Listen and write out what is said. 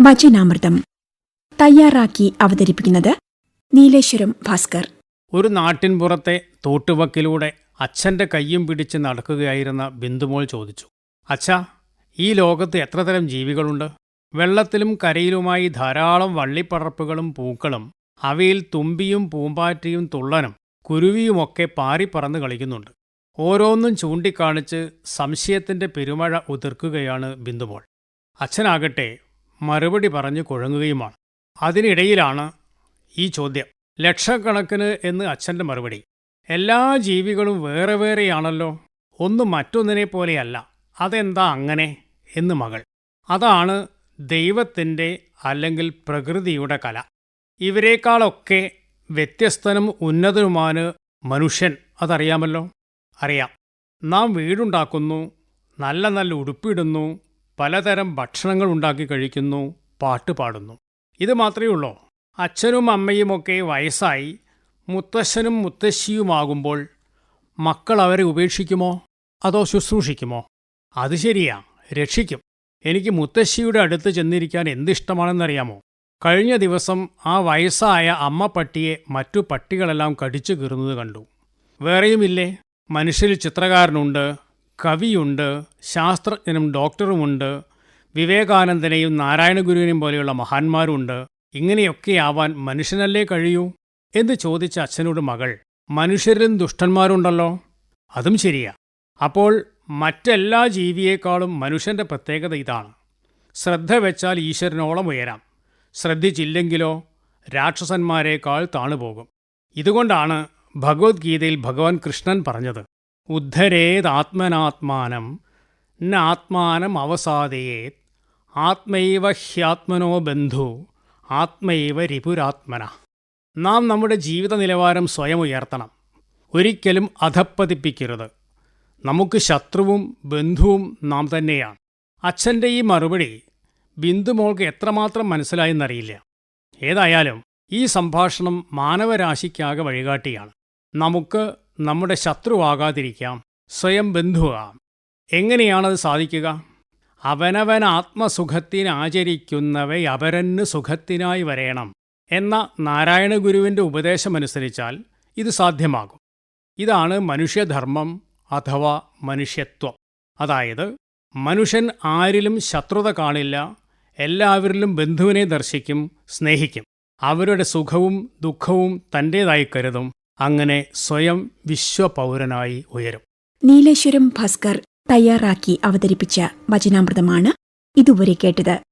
വചനാമൃതം. തയ്യാറാക്കി അവതരിപ്പിക്കുന്നത് നീലേശ്വരം ഭാസ്കർ. ഒരു നാട്ടിൻപുറത്തെ തോട്ടുവക്കിലൂടെ അച്ഛന്റെ കയ്യും പിടിച്ച് നടക്കുകയായിരുന്ന ബിന്ദുമോൾ ചോദിച്ചു അച്ഛാ ഈ ലോകത്ത് എത്രതരം ജീവികളുണ്ട്? വെള്ളത്തിലും കരയിലുമായി ധാരാളം വള്ളിപ്പടർപ്പുകളും പൂക്കളും അവയിൽ തുമ്പിയും പൂമ്പാറ്റയും തുള്ളനും കുരുവിയുമൊക്കെ പാറിപ്പറന്ന് കളിക്കുന്നുണ്ട്. ഓരോന്നും ചൂണ്ടിക്കാണിച്ച് സംശയത്തിന്റെ പെരുമഴ ഉതിർക്കുകയാണ് ബിന്ദുമോൾ. അച്ഛനാകട്ടെ മറുപടി പറഞ്ഞു കുഴങ്ങുകയുമാണ്. അതിനിടയിലാണ് ഈ ചോദ്യം. ലക്ഷക്കണക്കിന് എന്ന് അച്ഛന്റെ മറുപടി. എല്ലാ ജീവികളും വേറെ വേറെയാണല്ലോ. ഒന്ന് മറ്റൊന്നിനെ പോലെയല്ല. അതെന്താ അങ്ങനെ? എന്ന് മകൾ. അതാണ് ദൈവത്തിന്റെ അല്ലെങ്കിൽ പ്രകൃതിയുടെ കല. ഇവരെക്കാളൊക്കെ വ്യത്യസ്തനും ഉന്നതനുമാണ് മനുഷ്യൻ അതറിയാമല്ലോ? അറിയാം. നാം വീടുണ്ടാക്കുന്നു നല്ല നല്ല ഉടുപ്പിടുന്നു പലതരം ഭക്ഷണങ്ങൾ ഉണ്ടാക്കി കഴിക്കുന്നു പാട്ട് പാടുന്നു. ഇത് മാത്രമേ ഉള്ളൂ. അച്ഛനും അമ്മയുമൊക്കെ വയസ്സായി മുത്തശ്ശനും മുത്തശ്ശിയുമാകുമ്പോൾ മക്കൾ അവരെ ഉപേക്ഷിക്കുമോ? അതോ ശുശ്രൂഷിക്കുമോ? അത് ശരിയാ രക്ഷിക്കും. എനിക്ക് മുത്തശ്ശിയുടെ അടുത്ത് ചെന്നിരിക്കാൻ എന്തിഷ്ടമാണെന്നറിയാമോ? കഴിഞ്ഞ ദിവസം ആ വയസ്സായ അമ്മ പട്ടിയെ മറ്റു പട്ടികളെല്ലാം കടിച്ചു കീറുന്നത് കണ്ടു. വേറെയുമില്ലേ? മനുഷ്യരിൽ ചിത്രകാരനുണ്ട് കവിയുണ്ട് ശാസ്ത്രജ്ഞനും ഡോക്ടറുമുണ്ട് വിവേകാനന്ദനെയും നാരായണഗുരുവിനെയും പോലെയുള്ള മഹാന്മാരുണ്ട് ഇങ്ങനെയൊക്കെയാവാൻ മനുഷ്യനല്ലേ കഴിയൂ? എന്ന് ചോദിച്ച അച്ഛനോട് മകൾ മനുഷ്യരിലും ദുഷ്ടന്മാരുണ്ടല്ലോ? അതും ശരിയാ. അപ്പോൾ മറ്റെല്ലാ ജീവിയേക്കാളും മനുഷ്യന്റെ പ്രത്യേകത ഇതാണ്. ശ്രദ്ധ വെച്ചാൽ ഈശ്വരനോളം ഉയരാം. ശ്രദ്ധിച്ചില്ലെങ്കിലോ രാക്ഷസന്മാരെക്കാൾ താണുപോകും. ഇതുകൊണ്ടാണ് ഭഗവത്ഗീതയിൽ ഭഗവാൻ കൃഷ്ണൻ പറഞ്ഞത്. ഉദ്ധരേതാത്മനാത്മാനം ന ആത്മാനം അവസാദയേത്. ആത്മൈവ ഹ്യാത്മനോ ബന്ധു. ആത്മൈവ രിപുരാത്മന. നാം നമ്മുടെ ജീവിത നിലവാരം സ്വയം ഉയർത്തണം. ഒരിക്കലും അധപ്പതിപ്പിക്കരുത്. നമുക്ക് ശത്രുവും ബന്ധുവും നാം തന്നെയാണ്. അച്ഛന്റെ ഈ മറുപടി ബിന്ദുമോൾക്ക് എത്രമാത്രം മനസ്സിലായെന്നറിയില്ല. ഏതായാലും ഈ സംഭാഷണം മാനവരാശിക്കാകെ വഴികാട്ടിയാണ്. നമുക്ക് നമ്മുടെ ശത്രുവാകാതിരിക്കാം. സ്വയം ബന്ധുവാകാം. എങ്ങനെയാണത് സാധിക്കുക? അവനവൻ ആത്മസുഖത്തിനാചരിക്കുന്നവ അപരന് സുഖത്തിനായി വരേണം എന്ന നാരായണഗുരുവിന്റെ ഉപദേശമനുസരിച്ചാൽ ഇത് സാധ്യമാകും. ഇതാണ് മനുഷ്യധർമ്മം അഥവാ മനുഷ്യത്വം. അതായത് മനുഷ്യൻ ആരിലും ശത്രുത കാണില്ല എല്ലാവരിലും ബന്ധുവിനെ ദർശിക്കും സ്നേഹിക്കും. അവരുടെ സുഖവും ദുഃഖവും തന്റേതായി കരുതും. അങ്ങനെ സ്വയം വിശ്വപൗരനായി ഉയരും. നീലേശ്വരം ഭാസ്കർ തയ്യാറാക്കി അവതരിപ്പിച്ച വചനാമൃതമാണ് ഇതുവരെ കേട്ടത്.